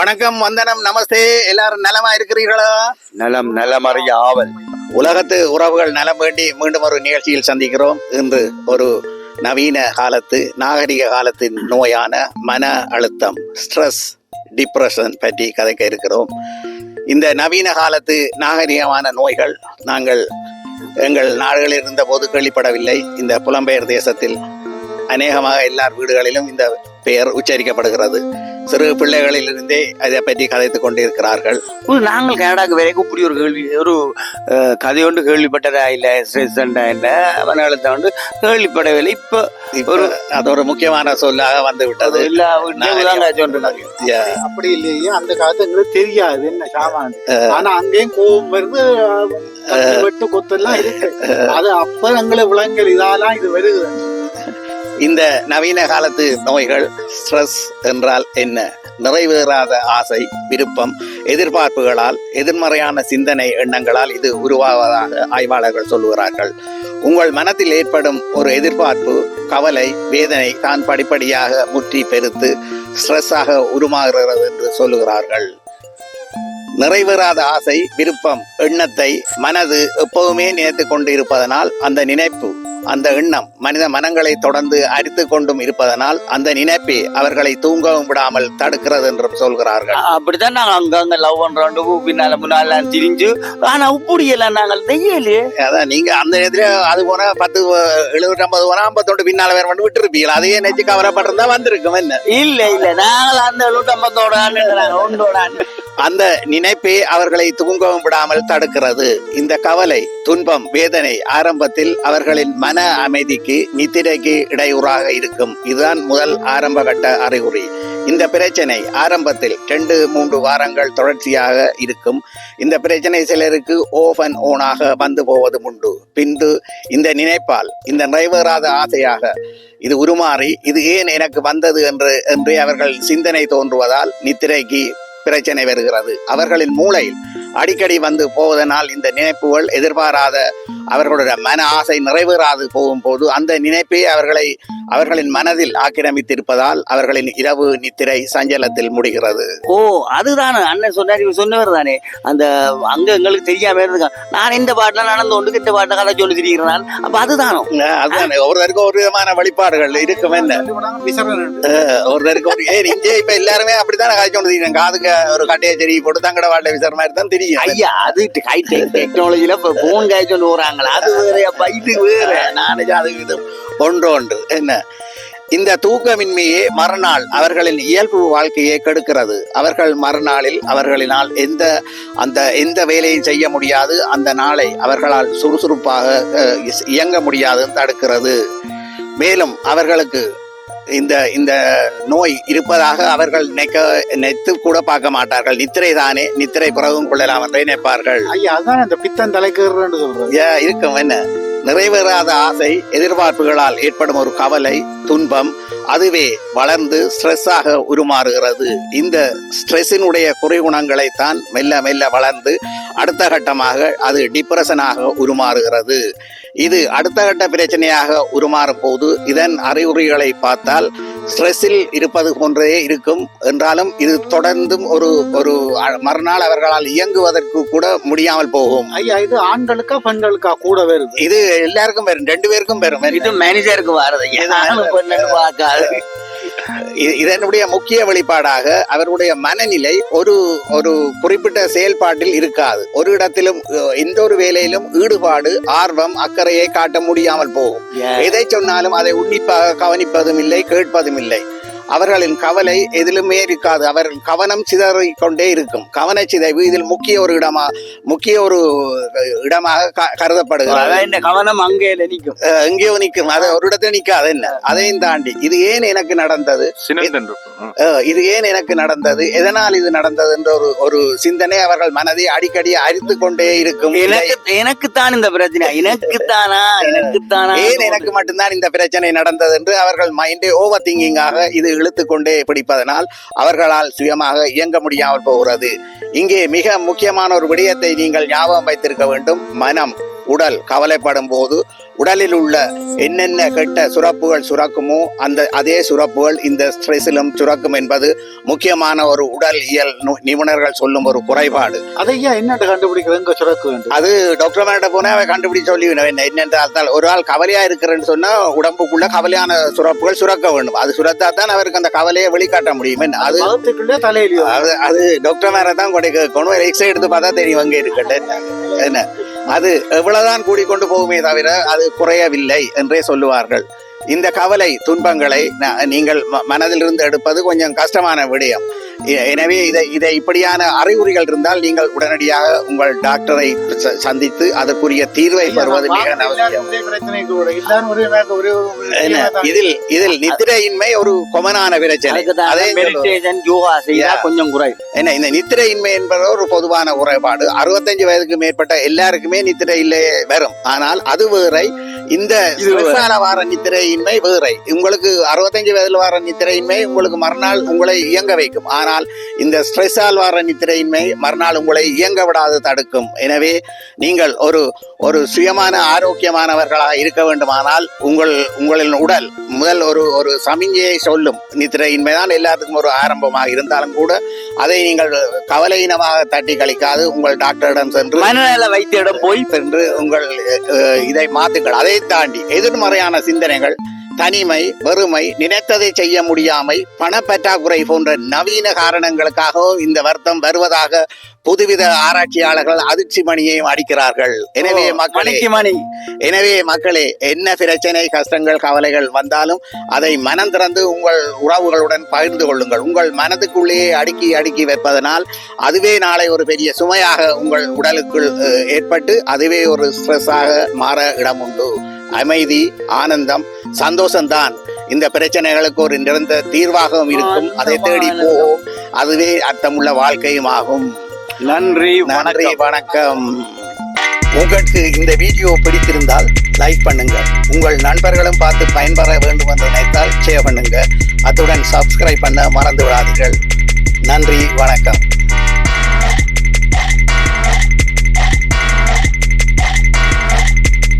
வணக்கம் வந்தனம் நமஸ்தே. எல்லாரும் நலமா இருக்கிறீர்களா? நலம் நலமறிய ஆவல். உலகத்து உறவுகள் நலம் வேண்டி மீண்டும் ஒரு நிகழ்ச்சியில் சந்திக்கிறோம். இன்று ஒரு நவீன காலத்து நாகரிக காலத்தின் நோயான மன அழுத்தம் ஸ்ட்ரெஸ் டிப்ரெஷன் பற்றி கதைக்க இருக்கிறோம். இந்த நவீன காலத்து நாகரிகமான நோய்கள் நாங்கள் எங்கள் நாடுகளில் இருந்தபோது கேள்விப்படவில்லை. இந்த புலம்பெயர் தேசத்தில் அநேகமாக எல்லார் வீடுகளிலும் இந்த பெயர் உச்சரிக்கப்படுகிறது. சிறு பிள்ளைகளிலிருந்தே அதை பற்றி கதைத்துக் கொண்டிருக்கிறார்கள். ஒரு நாங்கள் கனடாக்கு வரைக்கும் இப்படி ஒரு கேள்வி ஒரு அஹ், கதை ஒன்று கேள்விப்பட்டதா இல்லை என்ன? மன அழுத்தம் வந்து கேள்விப்படவில்லை. இப்போ இப்ப அது ஒரு முக்கியமான சொல்லாக வந்து விட்டது. Yeah. அப்படி இல்லையே அந்த காலத்து எங்களுக்கு தெரியாது என்ன சாமான். ஆனா அங்கேயும் கோபம் வருது வெட்டு கொத்தெல்லாம் இருக்கு. அது அப்ப எங்களுக்கு விலங்குகள் இதெல்லாம் இது வருது இந்த நவீன காலத்து நோய்கள் ஸ்ட்ரெஸ் என்றால் என்ன? நிறைவேறாத ஆசை விருப்பம் எதிர்பார்ப்புகளால் எதிர்மறையான சிந்தனை எண்ணங்களால் இது உருவாவதாக ஆய்வாளர்கள் சொல்லுகிறார்கள். உங்கள் மனத்தில் ஏற்படும் ஒரு எதிர்பார்ப்பு கவலை வேதனை தான் படிப்படியாக முற்றி பெருத்து ஸ்ட்ரெஸ்ஸாக உருமாறுகிறது என்று சொல்லுகிறார்கள். நிறைவேறாத ஆசை விருப்பம் எண்ணத்தை மனது எப்பவுமே நினைத்து கொண்டு இருப்பதனால் அந்த நினைப்பு அந்த எண்ணம் மனித மனங்களை தொடர்ந்து அரித்து கொண்டும் இருப்பதனால் அந்த நினைப்பே அவர்களை தூங்கவும் விடாமல் தடுக்கிறது என்றும் சொல்கிறார்கள். அப்படித்தான் நாங்கள் அங்கங்க லவ் பண்றோம் பின்னால முன்னால திரிஞ்சு ஆனா இப்படி எல்லாம் நாங்கள் செய்யலையே அதான் நீங்க அந்த நேரத்துல அது போனா பத்து எழுபத்தி ஐம்பது போனா ஐம்பத்தொண்டு பின்னால வேற மட்டும் விட்டு இருப்பீங்களா அதையே நினைச்சு கவலைப்பட்டிருந்தா வந்திருக்கும் என்ன? இல்ல இல்ல நாங்கள் அந்த நூற்றம்பத்தோட ஒன்றோட அந்த நினைப்பே அவர்களை தூங்கவும் விடாமல் தடுக்கிறது. இந்த கவலை துன்பம் வேதனை ஆரம்பத்தில் அவர்களின் மன அமைதிக்கு நித்திரைக்கு இடையூறாக இருக்கும். இதுதான் முதல் ஆரம்ப கட்ட அறிகுறி. இந்த பிரச்சனை ஆரம்பத்தில் ரெண்டு மூன்று வாரங்கள் தொடர்ச்சியாக இருக்கும். இந்த பிரச்சனை சிலருக்கு ஓஃப் அண்ட் ஓனாக வந்து போவதும் உண்டு. பின்பு இந்த நினைப்பால் இந்த நிறைவேறாத ஆசையாக இது உருமாறி இது ஏன் எனக்கு வந்தது என்று என்றே அவர்கள் சிந்தனை தோன்றுவதால் நித்திரைக்கு பிரச்சனை வருகிறது. அவர்களின் மூளையில் அடிக்கடி வந்து போவதனால் இந்த நினைப்புகள் எதிர்பாராத அவர்களுடைய மன ஆசை நிறைவேறாது போகும்போது அந்த நினைப்பே அவர்களை அவர்களின் மனதில் ஆக்கிரமித்திருப்பதால் அவர்களின் இரவு நித்திரை சஞ்சலத்தில் முடிகிறது. ஓ அதுதானே. அண்ணன் சொன்னார் இவர் சொன்னவர் தானே. அந்த அங்க எங்களுக்கு தெரியாம இருக்கான் நான் இந்த பாட்டுல நடந்து கொண்டு இந்த பாட்டை கதை சொல்லி திரிகிறேன். அப்ப அதுதானோ? அதுதான். ஒருத்தருக்கு ஒரு விதமான வழிபாடுகள் இருக்கும் என்ன? ஒருத்தருக்கு ஒரு ஏன் இங்கே இப்ப எல்லாருமே அப்படித்தானே காய்ச்சோண்டு தெரியும் காதுக்கு ஒரு கட்டையை செடி போட்டு தங்கட வாட்டை விசார மாதிரி தான் தெரியும். ஐயா அது டெக்னாலஜில போன் காய்ச்சி கொண்டு வராங்களா அது வேற இது வேற. நானே அது இது ஒன்று ஒன்று என்ன? இந்த தூக்கமின்மையே மறுநாள் அவர்களின் இயல்பு வாழ்க்கையை கெடுக்கிறது. அவர்கள் மறுநாளில் அவர்களினால் எந்த அந்த எந்த வேலையும் செய்ய முடியாது. அந்த நாளை அவர்களால் சுறுசுறுப்பாக இயங்க முடியாது தடுக்கிறது. மேலும் அவர்களுக்கு இந்த இந்த நோய் இருப்பதாக அவர்கள் நினைக்க நினைத்து கூட பார்க்க மாட்டார்கள். நித்திரை தானே நித்திரை குறவும் கொள்ளலாம் என்றே நினைப்பார்கள். ஐயா அதான் அந்த பித்தன் தலைக்கேறுன்னு சொல்றது? ஏ, இருக்கும் என்ன? நிறைவேறாத ஆசை எதிர்பார்ப்புகளால் ஏற்படும் ஒரு கவலை துன்பம் அதுவே வளர்ந்து ஸ்ட்ரெஸ்ஸாக உருமாறுகிறது. இந்த ஸ்ட்ரெஸ்ஸினுடைய குறைகுணங்களை தான் மெல்ல மெல்ல வளர்ந்து அடுத்த கட்டமாக அது டிப்ரெஷனாக உருமாறுகிறது. இது அடுத்த கட்ட பிரச்சனையாக உருமாறும் போது இதன் அறிகுறிகளை பார்த்தால் ஸ்ட்ரெஸ்ஸில் இருப்பது போன்றே இருக்கும். என்றாலும் இது தொடர்ந்தும் ஒரு ஒரு மறுநாள் அவர்களால் இயங்குவதற்கு கூட முடியாமல் போகும். ஐயா இது ஆண்களுக்கா பெண்களுக்கா கூட வருது. இது எல்லாருக்கும் பெறும் ரெண்டு பேருக்கும் பெறும் இது மேனேஜருக்கு வாரது இதனுடைய முக்கிய வெளிப்பாடாக அவருடைய மனநிலை ஒரு ஒரு குறிப்பிட்ட செயல்பாட்டில் இருக்காது. ஒரு இடத்திலும் எந்த ஒரு வேலையிலும் ஈடுபாடு ஆர்வம் அக்கறையை காட்ட முடியாமல் போகும். எதை சொன்னாலும் அதை உன்னிப்பாக கவனிப்பதும் இல்லை கேட்பதும் இல்லை. அவர்களின் கவலை எதிலுமே இருக்காது. அவர்கள் கவனம் சிதறிக் கொண்டே இருக்கும் கவனச்சிதைவு இதில் முக்கிய ஒரு இடமா முக்கிய ஒரு இடமாக க- கருதப்படுகிறது. கவனம் அங்கே நிக்கும் அஹ் எங்கேயோ நிற்கும். அது ஒரு இடத்துல நிக்காது என்ன? அதையும் தாண்டி இது ஏன் எனக்கு நடந்தது? இது ஏன் எனக்கு நடந்தது? எதனால் இது நடந்தது என்ற ஒரு ஒரு சிந்தனை அவர்கள் மனதை அடிக்கடி அரித்து கொண்டே இருக்கும் எனக்கு எனக்குத்தான் இந்த பிரச்சனை. எனக்குத்தானா? எனக்குத்தானா? ஏன் எனக்கு மட்டும்தான் இந்த பிரச்சனை நடந்தது என்று அவர்கள் மைண்டை ஓவர் திங்கிங்காக இது இழுத்து கொண்டே பிடிப்பதனால் அவர்களால் சுயமாக இயங்க முடியாமல் போகிறது. இங்கே மிக முக்கியமான ஒரு விடயத்தை நீங்கள் ஞாபகம் வைத்திருக்க வேண்டும். மனம். உடல் கவலைப்படும் போது உடலில் உள்ள என்னென்ன கெட்ட சுரப்புகள் சுரக்குமோ அந்த அதே சுரப்புகள் இந்த ஸ்ட்ரெஸ்ஸிலும் சுரக்கும் என்பது முக்கியமான ஒரு உடல் இயல் நிபுணர்கள் சொல்லும் ஒரு குறைபாடு. அதையா என்னட்டு கண்டுபிடிக்கிறது? சுரக்க அது டாக்டர் மேட்ட போனா அவன் கண்டுபிடிச்சு சொல்லி என்ன என்னென்றால் ஒரு ஆள் கவலையா இருக்கிறேன்னு சொன்னா உடம்புக்குள்ள கவலையான சுரப்புகள் சுரக்க வேண்டும். அது சுரத்தா தான் அவருக்கு அந்த கவலையை வெளிக்காட்ட முடியும். என்ன அது அது அது டாக்டர் மேல தான் கேட்கணும். எக்ஸ்ரே எடுத்து பார்த்தா தெரியும் அங்கே இருக்கட்டு என்ன? அது எவ்வளவுதான் கூடிக்கொண்டு போகுமே தவிர அது குறையவில்லை என்றே சொல்லுவார்கள். இந்த கவலை துன்பங்களை நீங்கள் மனதிலிருந்து எடுப்பது கொஞ்சம் கஷ்டமான விடயம். எனவே இதை இதை இப்படியான அறிகுறிகள் இருந்தால் நீங்கள் உடனடியாக உங்கள் டாக்டரை சந்தித்து அதற்குரிய தீர்வை பெறுவது மிக அவசியம். இதில் இதில் நித்திரையின்மை ஒரு கொமனான பிரச்சனை. அதே. கொஞ்சம் குறை என்ன இந்த நித்திரையின்மை என்பது ஒரு பொதுவான குறைபாடு அறுபத்தஞ்சு வயதுக்கு மேற்பட்ட எல்லாருக்குமே நித்திரை இல்லை வரும். ஆனால் அது வேறை இந்த ஆல வார நித்திரையின்மை வேறை. உங்களுக்கு அறுபத்தஞ்சு வயதுல வர நித்திரையின்மை உங்களுக்கு மறுநாள் உங்களை இயங்க வைக்கும். ஆனால் இந்த ஸ்ட்ரெஸ்ஸால் வர நித்திரையின்மை மறுநாள் உங்களை இயங்க விடாது தடுக்கும். எனவே நீங்கள் ஒரு ஒரு சுயமான ஆரோக்கியமானவர்களாக இருக்க வேண்டுமானால் உங்கள் உங்களின் உடல் முதல் ஒரு ஒரு சமிஞ்சையை சொல்லும். நித்திரையின்மை தான் எல்லாத்துக்கும் ஒரு ஆரம்பமாக இருந்தாலும் கூட அதை நீங்கள் கவலையினமாக தட்டி கழிக்காது. உங்கள் டாக்டரிடம் சென்று மனநல வைத்தியிடம் போய் சென்று உங்கள் இதை மாத்துங்கள். அதை தாண்டி எதிர்மறையான சிந்தனைகள் தனிமை வெறுமை நினைத்ததை செய்ய முடியாமை பணப்பற்றாக்குறை போன்ற நவீன காரணங்களுக்காகவும் இந்த வருத்தம் வருவதாக புதுவித ஆராய்ச்சியாளர்கள் அதிர்ச்சி மணியையும் அடிக்கிறார்கள். எனவே மக்களே மணி. எனவே மக்களே என்ன பிரச்சனை கஷ்டங்கள் கவலைகள் வந்தாலும் அதை மனம் திறந்து உங்கள் உறவுகளுடன் பகிர்ந்து கொள்ளுங்கள். உங்கள் மனதுக்குள்ளேயே அடுக்கி அடுக்கி வைப்பதனால் அதுவே நாளை ஒரு பெரிய சுமையாக உங்கள் உடலுக்குள் ஏற்பட்டு அதுவே ஒரு ஸ்ட்ரெஸ்ஸாக மாற இடம் உண்டு. அமைதி ஆனந்தம் சந்தோஷம்தான். இந்த பிரச்சனைகளுக்கு ஒரு நிரந்தர தீர்வாகவும் இருக்கும். அதை தேடி போவோம். அதுவே அர்த்தமுள்ள வாழ்க்கையும் ஆகும் நன்றி நன்றி வணக்கம். வணக்கம். உங்களுக்கு இந்த வீடியோ பிடித்திருந்தால் லைக் பண்ணுங்க. உங்கள் நண்பர்களும் பார்த்து பயன்பெற வேண்டும் என்று நினைத்தால் ஷேர் பண்ணுங்க. அத்துடன் சப்ஸ்கிரைப் பண்ண மறந்து விடாதீர்கள் நன்றி வணக்கம்.